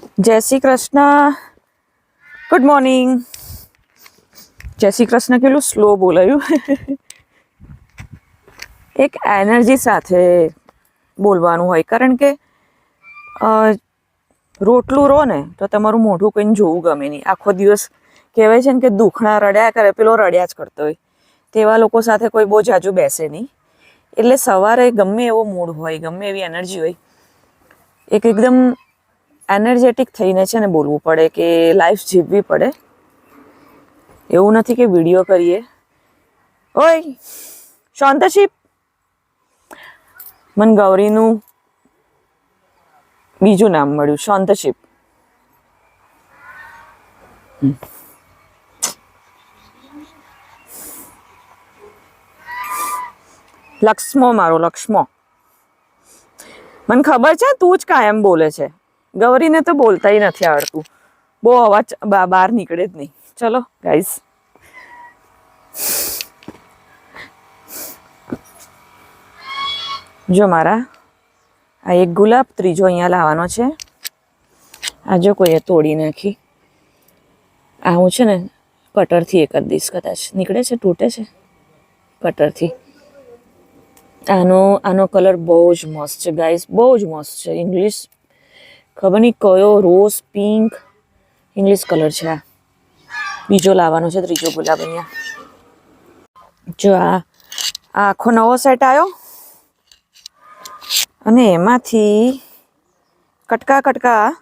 જય Shri Krishna. Good morning જય શ્રી કૃષ્ણ કેટલું સ્લો બોલાયું. એક એનર્જી સાથે બોલવાનું હોય. કારણ કે રોટલું રો ને, તો તમારું મોઢું કંઈ જોવું ગમે નહીં. આખો દિવસ કહેવાય છે ને કે દુખણા રડ્યા કરે, પેલો રડ્યા જ કરતો હોય. તેવા લોકો સાથે કોઈ બહુ જાજુ બેસે નહીં. એટલે સવારે ગમે એવો મૂડ હોય, ગમે એવી એનર્જી હોય, એક એકદમ એનર્જેટિક થઈને છે ને બોલવું પડે કે લાઈફ જીવવી પડે. એવું નથી કે વીડિયો કરીએ. ઓય, શાંતશીપ. મન ગૌરીનું બીજું નામ મળ્યું, શાંતશીપ. લક્ષ્મો મારો, લક્ષ્મો. મને ખબર છે તું જ કાયમ બોલે છે. ગૌરીને તો બોલતાય નથી આવડતું. બહુ અવાજ બહાર નીકળે જ નહીં. ચલો ગાઈસ જો મારા, આ એક ગુલાબ ત્રીજો અહીંયા લાવવાનો છે. આ જો કોઈએ તોડી નાખી. આ હું છે ને કટરથી એ કરી દઈશ કદાચ. નીકળે છે, તૂટે છે? કટરથી. આનો આનો કલર બહુ જ મસ્ત છે ગાઈસ બહુ જ મસ્ત છે ઇંગ્લિશ ખબર નહીં કયો રોઝ પિંક ઇંગ્લિશ કલર છે આ. બીજો લાવવાનો છે, ત્રીજો ગુલાબ અહીંયા. જો આ આખો નવો સેટ આવ્યો. અને એમાંથી કટકા કટકા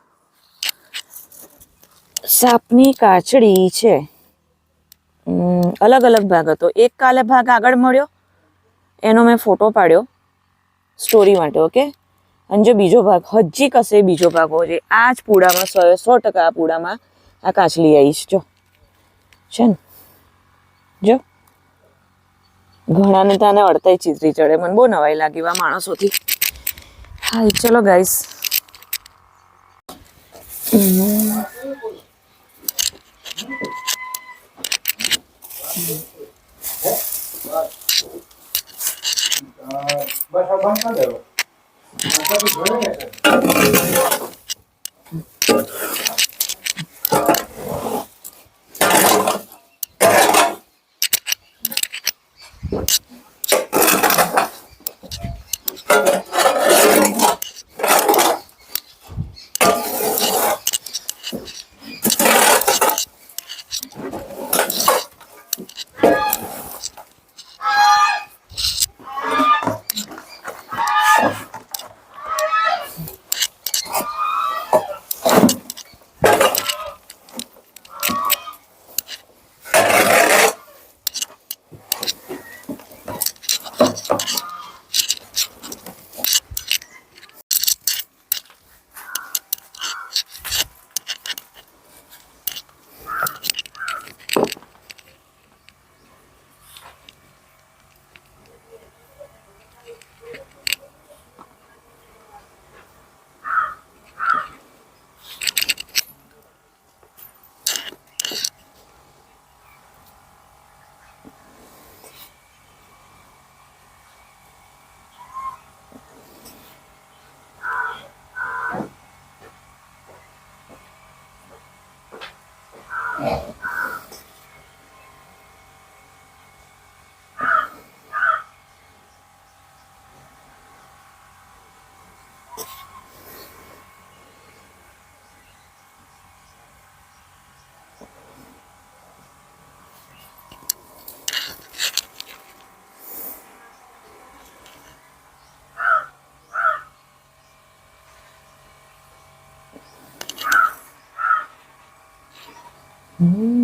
સાપની કાચડી છે. અલગ અલગ ભાગ હતો. એક કાલે ભાગ આગળ મળ્યો. એનો મેં ફોટો પાડ્યો. સ્ટોરી માટે, ઓકે? અને જો બીજો ભાગ, હજી કશે બીજો ભાગ હોય છે આ જ પૂડામાં સો સો ટકા આ પૂડામાં આ કાચલી આવીશ જો. છે ને? જો. ઘણાને તો આને અડતાય ચીતરી ચડે. મને બહુ નવાઈ લાગી આ માણસોથી. હા ચલો ગાઈસ. બસ બંધ કરી દેવો. Tá tudo bem. Mm.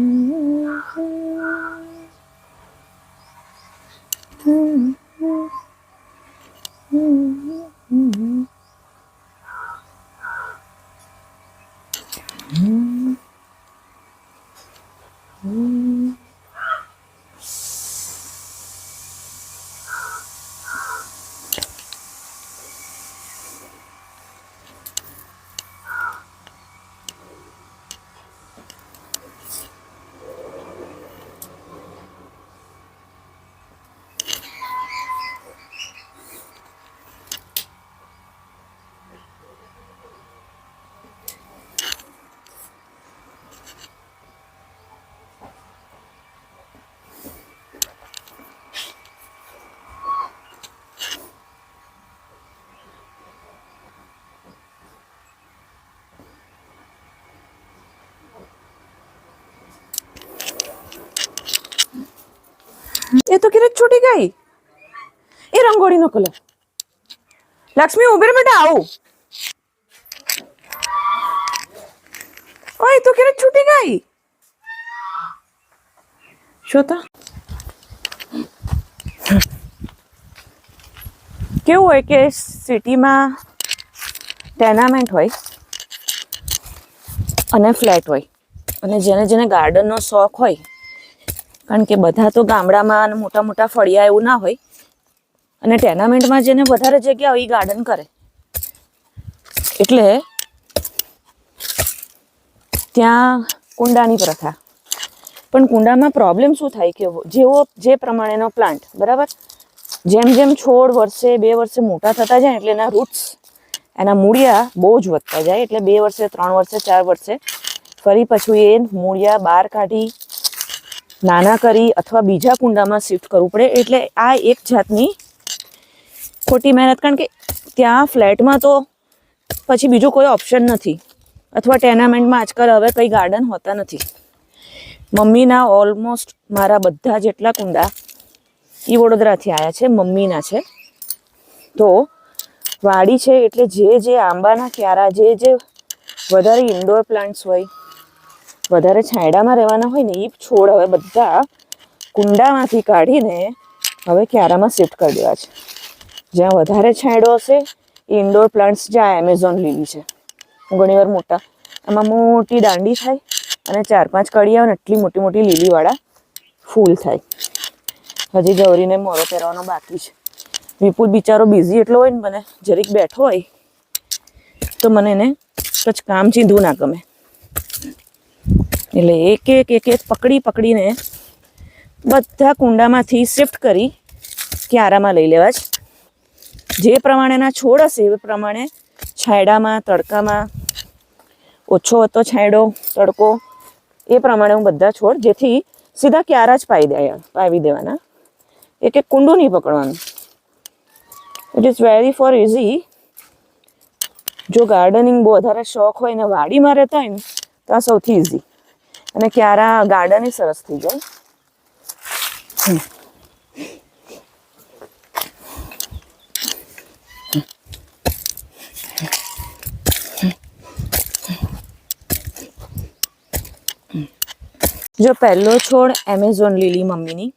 તો કિરત છૂટી ગઈ. એ રંગોળીનો કલર. લક્ષ્મી, ઉભેર બેટા, આવું. ઓય, તો કિરત છૂટી ગઈ. શું કેવું હોય કે સિટીમાં ટેનામેન્ટ હોય અને ફ્લેટ હોય અને જેને જેને ગાર્ડનનો શોખ હોય કારણ કે બધા તો ગામડામાં મોટા મોટા ફળિયા એવું ના હોય. અને ટેર્નામેન્ટમાં જેને વધારે જગ્યા હોય એ ગાર્ડન કરે. એટલે ત્યાં કુંડાની પ્રથા. પણ કુંડામાં પ્રોબ્લેમ શું થાય કે જેવો, જે પ્રમાણેનો પ્લાન્ટ બરાબર? જેમ જેમ છોડ વર્ષે બે વર્ષે મોટા થતા જાય એટલે એના રૂટ્સ એના મૂળિયા બહુ જ વધતા જાય. એટલે બે વર્ષે ત્રણ વર્ષે ચાર વર્ષે ફરી પછી એ મૂળિયા બહાર કાઢી નાના કરી અથવા બીજા કુંડામાં શિફ્ટ કરવું પડે. એટલે આ એક જાતની ખોટી મહેનત. કારણ કે ત્યાં ફ્લેટમાં તો પછી બીજું કોઈ ઓપ્શન નથી. અથવા ટેનામેન્ટમાં આજકાલ હવે કંઈ ગાર્ડન હોતા નથી. મમ્મીના ઓલમોસ્ટ મારા બધા જેટલા કુંડા એ વડોદરાથી આવ્યા છે, મમ્મીના છે. તો વાડી છે એટલે જે જે આંબાના ક્યારા, જે જે વધારે ઇન્ડોર પ્લાન્ટ્સ હોય વધારે છાંયડામાં રહેવાના હોય ને એ છોડ હવે બધા કુંડામાંથી કાઢીને હવે ક્યારામાં શિફ્ટ કરી દેવા છે. જ્યાં વધારે છાંયડો હશે એ ઇન્ડોર પ્લાન્ટ્સ જ્યાં એમેઝોન લીલી છે. ઘણીવાર મોટા એમાં મોટી દાંડી થાય અને ચાર પાંચ કળી આવે ને, એટલી મોટી મોટી લીલીવાળા ફૂલ થાય. હજી ગૌરીને મોરો પહેરવાનો બાકી છે. વિપુલ બિચારો બિઝી એટલો હોય ને, મને, જરીક બેઠો હોય, તો મને એને કચ્છ કામ ચીંધવું ના ગમે. એટલે એક એક એક એક પકડી પકડીને બધા કુંડામાંથી શિફ્ટ કરી ક્યારામાં લઈ લેવા જ. પ્રમાણેના છોડ હશે એ પ્રમાણે છાંયડામાં, તડકામાં, ઓછો હતો છાંયડો, તડકો, એ પ્રમાણે હું બધા છોડ જેથી સીધા ક્યારા જ પાઈ દે, પાવી દેવાના. એક એક કુંડું નહીં પકડવાનું. It is very for easy જો ગાર્ડનિંગ બહુ વધારે શોખ હોય ને વાડીમાં રહેતા હોય ને તો આ સૌથી ઇઝી અને ક્યારા ગાર્ડન સરસ થઈ જાય જો પહેલો છોડ એમેઝોન લીલી મમ્મીની.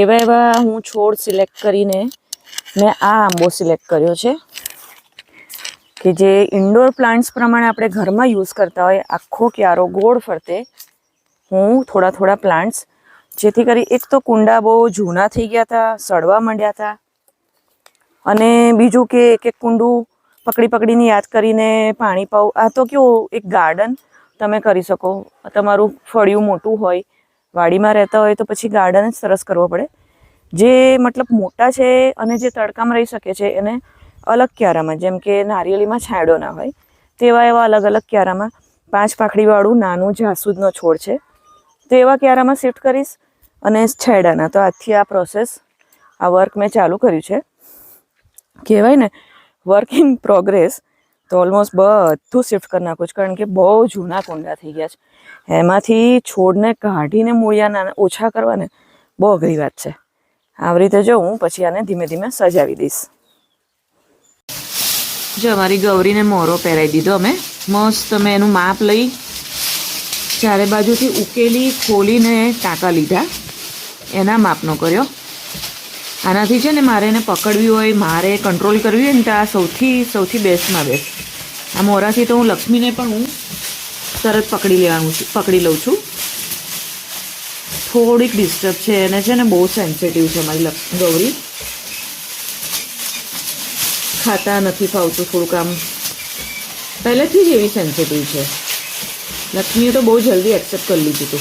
એવા એવા હું છોડ સિલેક્ટ કરીને મેં આ આંબો સિલેક્ટ કર્યો છે. કે જે ઇન્ડોર પ્લાન્ટ્સ પ્રમાણે આપણે ઘરમાં યુઝ કરતા હોય, આખો ક્યારો ગોળ ફરતે, હું થોડા થોડા પ્લાન્ટ્સ જેથી કરી એક તો કુંડા બહુ જૂના થઈ ગયા હતા સડવા માંડ્યા હતા અને બીજું કે એક એક કુંડું પકડી પકડીને યાદ કરીને પાણી પાઉં, આ તો કેવું એક ગાર્ડન તમે કરી શકો. તમારું ફળિયું મોટું હોય, વાડીમાં રહેતા હોય તો પછી ગાર્ડન જ સરસ કરવો પડે. જે મતલબ મોટા છે અને જે તડકામાં રહી શકે છે એને અલગ ક્યારામાં, જેમ કે નારિયેળીમાં છાંયડો ના હોય, તેવા એવા અલગ અલગ ક્યારામાં પાંચ પાખડીવાળું નાનું જાસૂદનો છોડ છે. તો એવા ક્યારામાં શિફ્ટ કરીશ અને છાંયડાના. તો આજથી આ પ્રોસેસ આ વર્ક મેં ચાલુ કર્યું છે. કહેવાય ને વર્ક ઇન પ્રોગ્રેસ તો ઓલમોસ્ટ બધું શિફ્ટ કરી નાખું છું, કારણ કે બહુ જૂના કુંડા થઈ ગયા છે. એમાંથી છોડને કાઢીને મૂળિયાના ઓછા કરવાને બહુ અઘરી વાત છે. આવી રીતે જો હું પછી આને ધીમે ધીમે સજાવી દઈશ. જો અમારી ગૌરીને મોરો પહેરાવી દીધો અમે. મસ્ત અમે એનું માપ લઈ ચારે બાજુથી ઉકેલી, ખોલીને ટાંકા લીધા. એના માપનો કર્યો. આનાથી છે ને મારે એને પકડવી હોય, મારે કંટ્રોલ કરવી હોય ને તો આ સૌથી સૌથી બેસ્ટમાં બેસ્ટ આ મોરાથી તો હું લક્ષ્મીને પણ હું તરત પકડી લેવાનું છું, પકડી લઉં છું. થોડીક ડિસ્ટર્બ છે, એને છે ને બહુ સેન્સિટિવ છે મારી ગૌરી. ખાતા નથી ફાવતું થોડુંક આમ પહેલેથી જ એવી સેન્સિટિવ છે. લક્ષ્મીએ તો બહુ જલ્દી એક્સેપ્ટ કરી લીધું હતું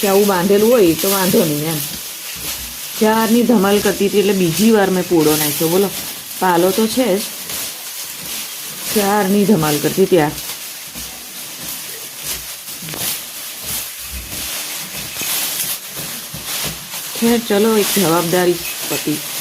કે આવું બાંધેલું હોય તો વાંધો નહીં એમ. ચારની ધમાલ કરતી હતી એટલે બીજી વાર મેં પૂડો નાખ્યો. બોલો, પાલો તો છે જ. ચારની ધમાલ કરતી ત્યાં. ખેર, ચલો એક જવાબદારી પતિ.